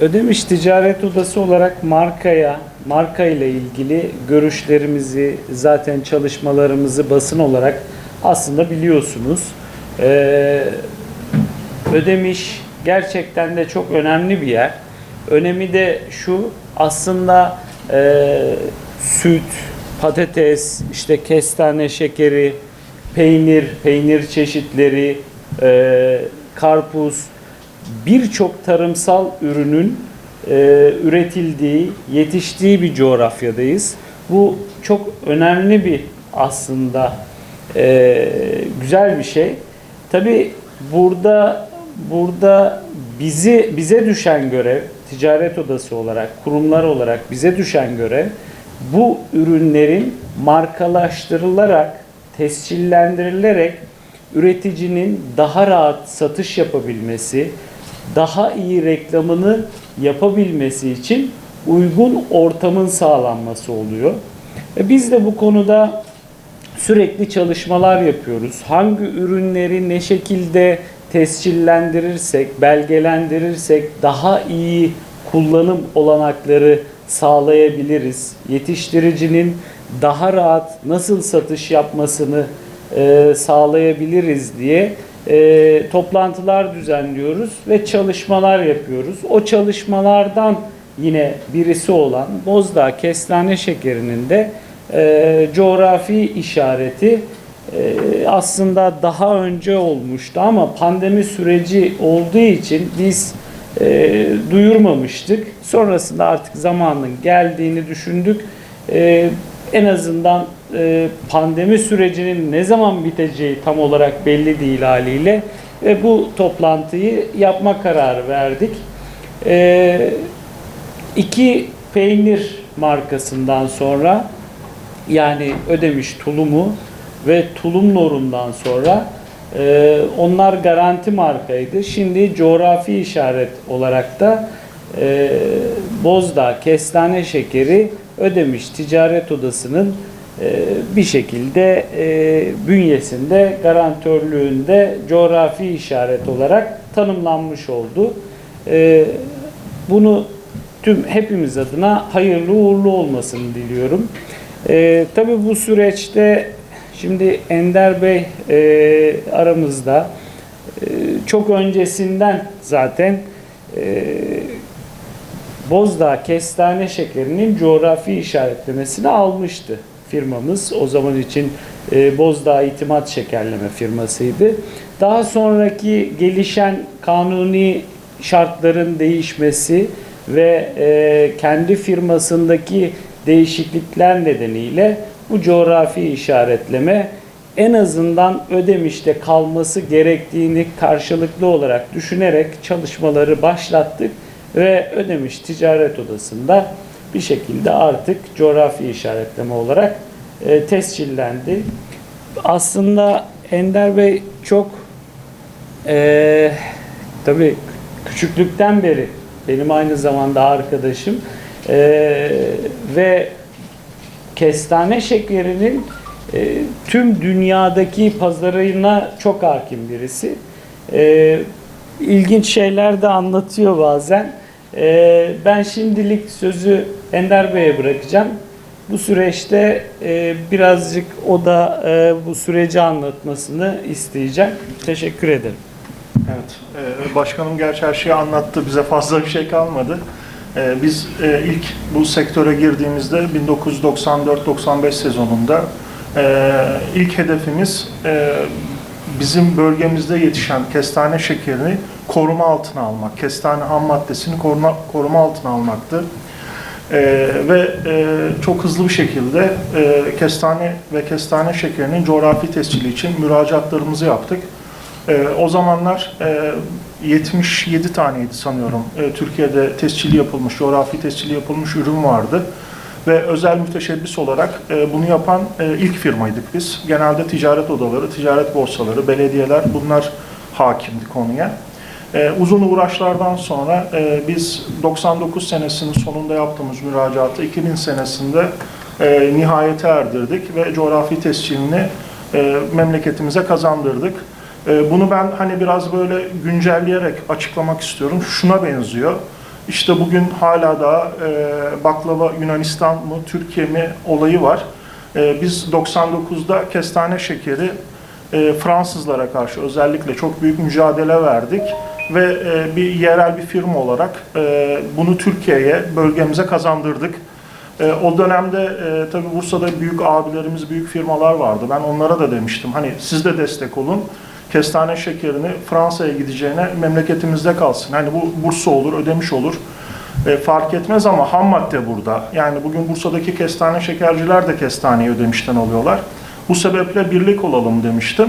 Ödemiş Ticaret Odası olarak markaya, marka ile ilgili görüşlerimizi, zaten çalışmalarımızı basın olarak aslında biliyorsunuz. Ee, Ödemiş gerçekten de çok önemli bir yer. Önemi de şu, aslında e, süt, patates, işte kestane şekeri, peynir, peynir çeşitleri, e, karpuz, birçok tarımsal ürünün e, üretildiği, yetiştiği bir coğrafyadayız. Bu çok önemli bir aslında e, güzel bir şey. Tabi burada burada bizi bize düşen görev ticaret odası olarak, kurumlar olarak bize düşen görev bu ürünlerin markalaştırılarak, tescillendirilerek üreticinin daha rahat satış yapabilmesi, daha iyi reklamını yapabilmesi için uygun ortamın sağlanması oluyor. E biz de bu konuda sürekli çalışmalar yapıyoruz. Hangi ürünleri ne şekilde tescillendirirsek, belgelendirirsek daha iyi kullanım olanakları sağlayabiliriz. Yetiştiricinin daha rahat nasıl satış yapmasını e, sağlayabiliriz diye e, toplantılar düzenliyoruz ve çalışmalar yapıyoruz. O çalışmalardan yine birisi olan Bozdağ kestane şekerinin de e, coğrafi işareti e, aslında daha önce olmuştu ama pandemi süreci olduğu için biz e, duyurmamıştık. Sonrasında artık zamanın geldiğini düşündük. E, en azından e, pandemi sürecinin ne zaman biteceği tam olarak belli değil haliyle ve bu toplantıyı yapma kararı verdik. E, iki peynir markasından sonra yani Ödemiş Tulumu ve Tulum Norun'dan sonra e, onlar garanti markaydı. Şimdi coğrafi işaret olarak da e, Bozdağ Kestane Şekeri Ödemiş Ticaret Odası'nın bir şekilde e, bünyesinde garantörlüğünde coğrafi işaret olarak tanımlanmış oldu. E, bunu tüm hepimiz adına hayırlı uğurlu olmasını diliyorum. E, tabii bu süreçte şimdi Ender Bey e, aramızda çok öncesinden zaten e, Bozdağ kestane şekerinin coğrafi işaretlemesini almıştı firmamız. O zaman için e, Bozdağ İtimat Şekerleme firmasıydı. Daha sonraki gelişen kanuni şartların değişmesi ve e, kendi firmasındaki değişiklikler nedeniyle bu coğrafi işaretleme en azından Ödemiş'te kalması gerektiğini karşılıklı olarak düşünerek çalışmaları başlattık ve Ödemiş Ticaret Odası'nda bir şekilde artık coğrafi işaretleme olarak e, tescillendi. Aslında Ender Bey çok e, tabii küçüklükten beri benim aynı zamanda arkadaşım e, ve kestane şekerinin e, tüm dünyadaki pazarına çok hakim birisi. E, ilginç şeyler de anlatıyor bazen. E, ben şimdilik sözü Ender Bey'e bırakacağım. Bu süreçte e, birazcık o da e, bu süreci anlatmasını isteyeceğim. Teşekkür ederim. Evet, e, başkanım gerçi her şeyi anlattı. Bize fazla bir şey kalmadı. E, Biz e, ilk bu sektöre girdiğimizde 1994-95 sezonunda e, ilk hedefimiz e, bizim bölgemizde yetişen kestane şekerini koruma altına almak. Kestane ham maddesini koruma, koruma altına almaktı. Ee, ve e, çok hızlı bir şekilde e, kestane ve kestane şekerinin coğrafi tescili için müracaatlarımızı yaptık. E, o zamanlar e, 77 taneydi sanıyorum. E, Türkiye'de tescili yapılmış, coğrafi tescili yapılmış ürün vardı. Ve özel müteşebbis olarak e, bunu yapan e, ilk firmaydık biz. Genelde ticaret odaları, ticaret borsaları, belediyeler bunlar hakimdi konuya. Ee, uzun uğraşlardan sonra e, biz 99 senesinin sonunda yaptığımız müracaatı 2000 senesinde e, nihayete erdirdik ve coğrafi tescilini e, memleketimize kazandırdık. E, bunu ben hani biraz böyle güncelleyerek açıklamak istiyorum. Şuna benziyor. İşte bugün hala da e, baklava Yunanistan mı Türkiye mi olayı var. E, biz 99'da kestane şekeri e, Fransızlara karşı özellikle çok büyük mücadele verdik ve e, bir yerel bir firma olarak e, bunu Türkiye'ye, bölgemize kazandırdık. E, o dönemde e, tabii Bursa'da büyük abilerimiz, büyük firmalar vardı. Ben onlara da demiştim hani siz de destek olun. Kestane şekerini Fransa'ya gideceğine memleketimizde kalsın. Hani bu Bursa olur, Ödemiş olur. E, fark etmez ama ham madde burada. Yani bugün Bursa'daki kestane şekerciler de kestaneyi Ödemiş'ten alıyorlar. Bu sebeple birlik olalım demiştim.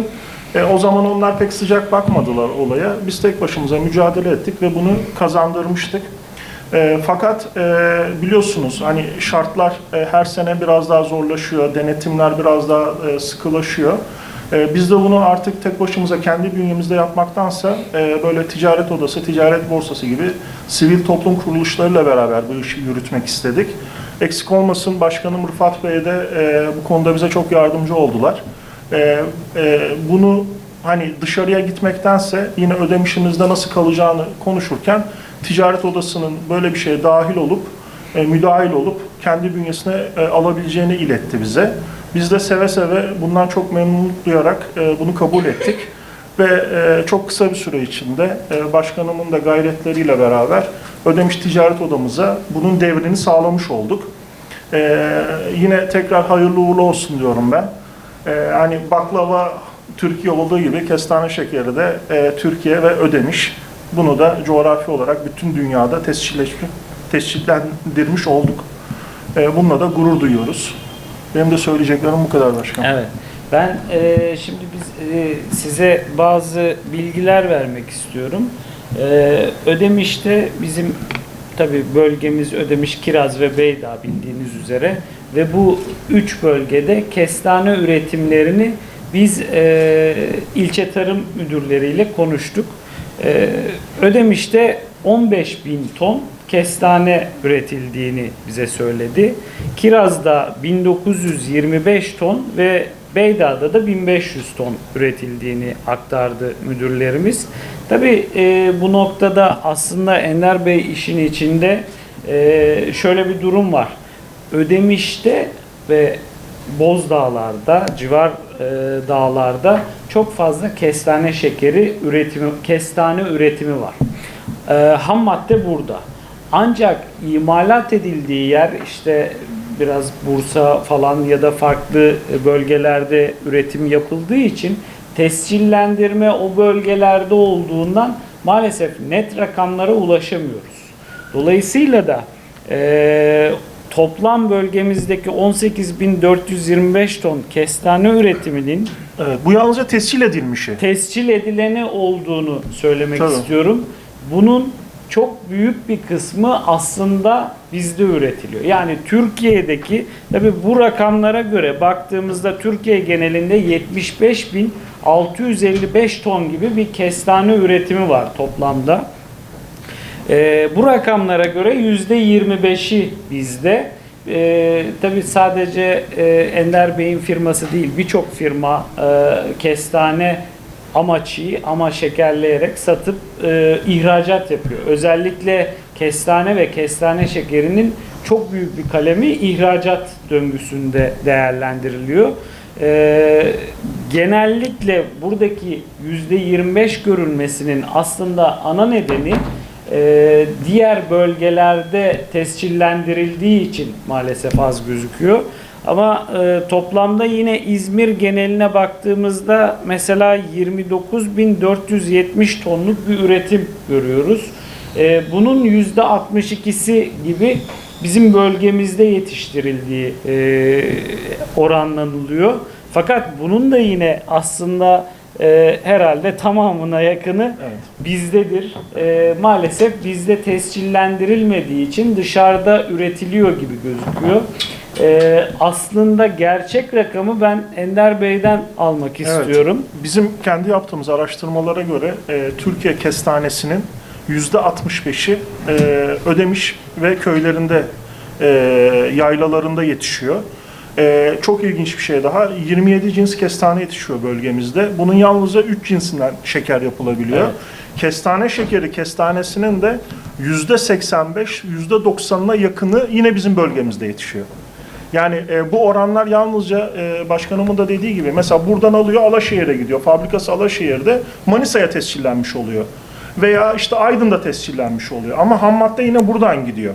E, o zaman onlar pek sıcak bakmadılar olaya. Biz tek başımıza mücadele ettik ve bunu kazandırmıştık. E, fakat e, biliyorsunuz hani şartlar e, her sene biraz daha zorlaşıyor, denetimler biraz daha e, sıkılaşıyor. E, biz de bunu artık tek başımıza kendi bünyemizde yapmaktansa e, böyle ticaret odası, ticaret borsası gibi sivil toplum kuruluşlarıyla beraber bu işi yürütmek istedik. Eksik olmasın Başkanım Rıfat Bey de e, bu konuda bize çok yardımcı oldular. E, e, bunu hani dışarıya gitmektense yine ödemişimizde nasıl kalacağını konuşurken ticaret odasının böyle bir şeye dahil olup e, müdahil olup kendi bünyesine e, alabileceğini iletti bize. Biz de seve seve bundan çok memnunluk duyarak e, bunu kabul ettik ve e, çok kısa bir süre içinde e, başkanımın da gayretleriyle beraber Ödemiş Ticaret Odamıza bunun devrini sağlamış olduk. E, yine tekrar hayırlı uğurlu olsun diyorum ben. E, hani baklava Türkiye olduğu gibi kestane şekeri de e, Türkiye ve Ödemiş. Bunu da coğrafi olarak bütün dünyada tescillendirmiş olduk. E, bununla da gurur duyuyoruz. Benim de söyleyeceklerim bu kadar başkanım. Evet. Ben e, şimdi biz e, size bazı bilgiler vermek istiyorum. E, Ödemiş'te bizim tabi bölgemiz Ödemiş, Kiraz ve Beydağ bildiğiniz üzere ve bu üç bölgede kestane üretimlerini biz e, ilçe tarım müdürleriyle konuştuk. E, Ödemiş'te 15 bin ton kestane üretildiğini bize söyledi. Kiraz'da 1925 ton ve Beydağ'da da 1500 ton üretildiğini aktardı müdürlerimiz. Tabii e, bu noktada aslında Ender Bey işin içinde e, şöyle bir durum var. Ödemiş'te ve Bozdağlar'da, civar e, dağlarda çok fazla kestane şekeri üretimi, kestane üretimi var. E, ham madde burada. Ancak imalat edildiği yer işte biraz Bursa falan ya da farklı bölgelerde üretim yapıldığı için tescillendirme o bölgelerde olduğundan maalesef net rakamlara ulaşamıyoruz. Dolayısıyla da e, toplam bölgemizdeki 18.425 ton kestane üretiminin Evet, bu yalnızca tescil edilmişi. tescil edileni olduğunu söylemek Tabii. istiyorum. Bunun çok büyük bir kısmı aslında bizde üretiliyor. Yani Türkiye'deki tabi bu rakamlara göre baktığımızda Türkiye genelinde 75.655 ton gibi bir kestane üretimi var toplamda. Ee, bu rakamlara göre %25'i bizde. Ee, tabii sadece e, Ender Bey'in firması değil birçok firma e, kestane ama ama şekerleyerek satıp e, ihracat yapıyor. Özellikle kestane ve kestane şekerinin çok büyük bir kalemi ihracat döngüsünde değerlendiriliyor. E, genellikle buradaki %25 görülmesinin aslında ana nedeni e, diğer bölgelerde tescillendirildiği için maalesef az gözüküyor. Ama e, toplamda yine İzmir geneline baktığımızda mesela 29.470 tonluk bir üretim görüyoruz. E, bunun %62'si gibi bizim bölgemizde yetiştirildiği e, oranlanılıyor. Fakat bunun da yine aslında e, herhalde tamamına yakını Evet. bizdedir. E, maalesef bizde tescillendirilmediği için dışarıda üretiliyor gibi gözüküyor. E, aslında gerçek rakamı ben Ender Bey'den almak Evet. istiyorum. Bizim kendi yaptığımız araştırmalara göre e, Türkiye kestanesinin %65'i e, Ödemiş ve köylerinde, e, yaylalarında yetişiyor. Ee, çok ilginç bir şey daha. 27 cins kestane yetişiyor bölgemizde. Bunun yalnızca 3 cinsinden şeker yapılabiliyor. Evet. Kestane şekeri kestanesinin de %85, %90'ına yakını yine bizim bölgemizde yetişiyor. Yani e, bu oranlar yalnızca e, başkanımın da dediği gibi mesela buradan alıyor Alaşehir'e gidiyor. Fabrikası Alaşehir'de Manisa'ya tescillenmiş oluyor. Veya işte Aydın'da tescillenmiş oluyor. Ama ham madde yine buradan gidiyor.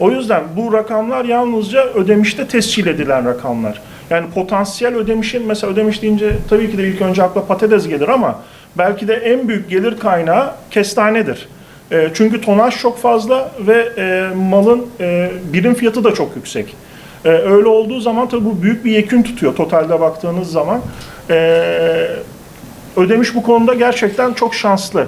O yüzden bu rakamlar yalnızca ödemişte tescil edilen rakamlar. Yani potansiyel ödemişin mesela ödemiş deyince tabii ki de ilk önce akla patates gelir ama belki de en büyük gelir kaynağı kestanedir. E, çünkü tonaj çok fazla ve e, malın e, birim fiyatı da çok yüksek. E, öyle olduğu zaman tabii bu büyük bir yekün tutuyor totalde baktığınız zaman. E, ödemiş bu konuda gerçekten çok şanslı.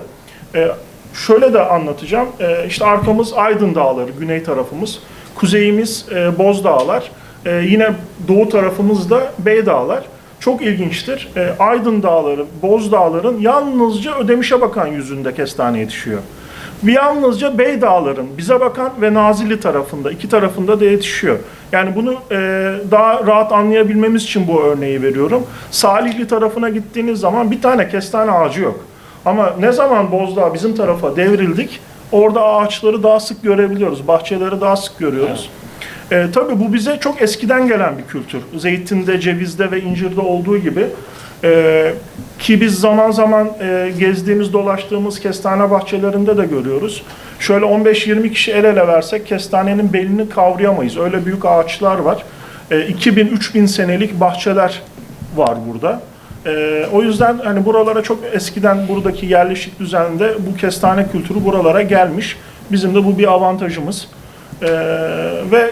E, şöyle de anlatacağım. E, işte arkamız Aydın Dağları, güney tarafımız. Kuzeyimiz e, Boz Dağlar. E, yine doğu tarafımız da Bey Dağlar. Çok ilginçtir. E, Aydın Dağları, Boz Dağları'nın yalnızca ödemişe bakan yüzünde kestane yetişiyor. Bir yalnızca Bey Dağları'nın bize bakan ve Nazilli tarafında, iki tarafında da yetişiyor. Yani bunu e, daha rahat anlayabilmemiz için bu örneği veriyorum. Salihli tarafına gittiğiniz zaman bir tane kestane ağacı yok. Ama ne zaman Bozdağ bizim tarafa devrildik, orada ağaçları daha sık görebiliyoruz, bahçeleri daha sık görüyoruz. E, tabii bu bize çok eskiden gelen bir kültür. Zeytinde, cevizde ve incirde olduğu gibi. E, ki biz zaman zaman e, gezdiğimiz, dolaştığımız kestane bahçelerinde de görüyoruz. Şöyle 15-20 kişi el ele versek kestanenin belini kavrayamayız. Öyle büyük ağaçlar var. E, 2000-3000 senelik bahçeler var burada. E, o yüzden hani buralara çok eskiden buradaki yerleşik düzende bu kestane kültürü buralara gelmiş. Bizim de bu bir avantajımız. Ee, ve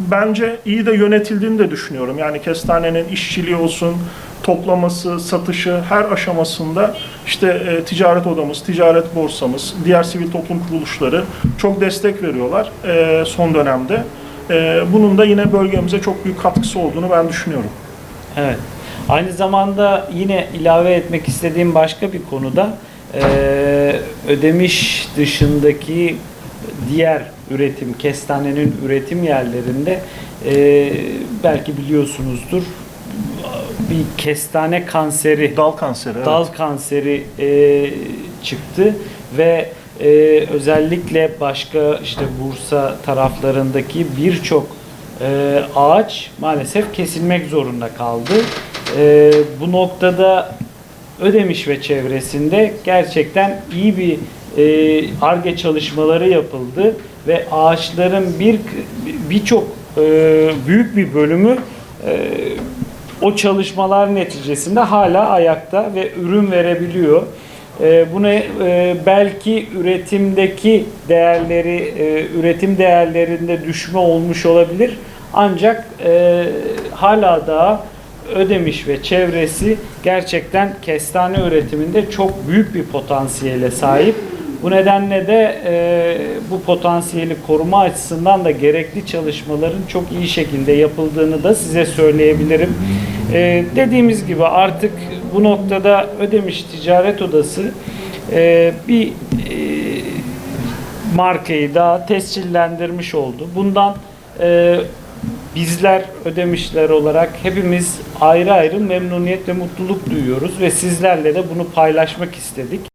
bence iyi de yönetildiğini de düşünüyorum. Yani kestanenin işçiliği olsun, toplaması, satışı her aşamasında işte e, ticaret odamız, ticaret borsamız, diğer sivil toplum kuruluşları çok destek veriyorlar e, son dönemde. E, bunun da yine bölgemize çok büyük katkısı olduğunu ben düşünüyorum. Evet. Aynı zamanda yine ilave etmek istediğim başka bir konuda eee, ödemiş dışındaki diğer üretim, kestanenin üretim yerlerinde eee, belki biliyorsunuzdur bir kestane kanseri Dal kanseri. evet. dal kanseri e, çıktı ve e, özellikle başka işte Bursa taraflarındaki birçok e, ağaç maalesef kesilmek zorunda kaldı. E, bu noktada Ödemiş ve çevresinde gerçekten iyi bir e, arge çalışmaları yapıldı ve ağaçların bir birçok e, büyük bir bölümü e, o çalışmalar neticesinde hala ayakta ve ürün verebiliyor. E, bunu e, belki üretimdeki değerleri, e, üretim değerlerinde düşme olmuş olabilir. Ancak e, hala daha Ödemiş ve çevresi gerçekten kestane üretiminde çok büyük bir potansiyele sahip. Bu nedenle de e, bu potansiyeli koruma açısından da gerekli çalışmaların çok iyi şekilde yapıldığını da size söyleyebilirim. E, dediğimiz gibi artık bu noktada Ödemiş Ticaret Odası e, bir e, markayı daha tescillendirmiş oldu. Bundan e, bizler ödemişler olarak hepimiz ayrı ayrı memnuniyet ve mutluluk duyuyoruz ve sizlerle de bunu paylaşmak istedik.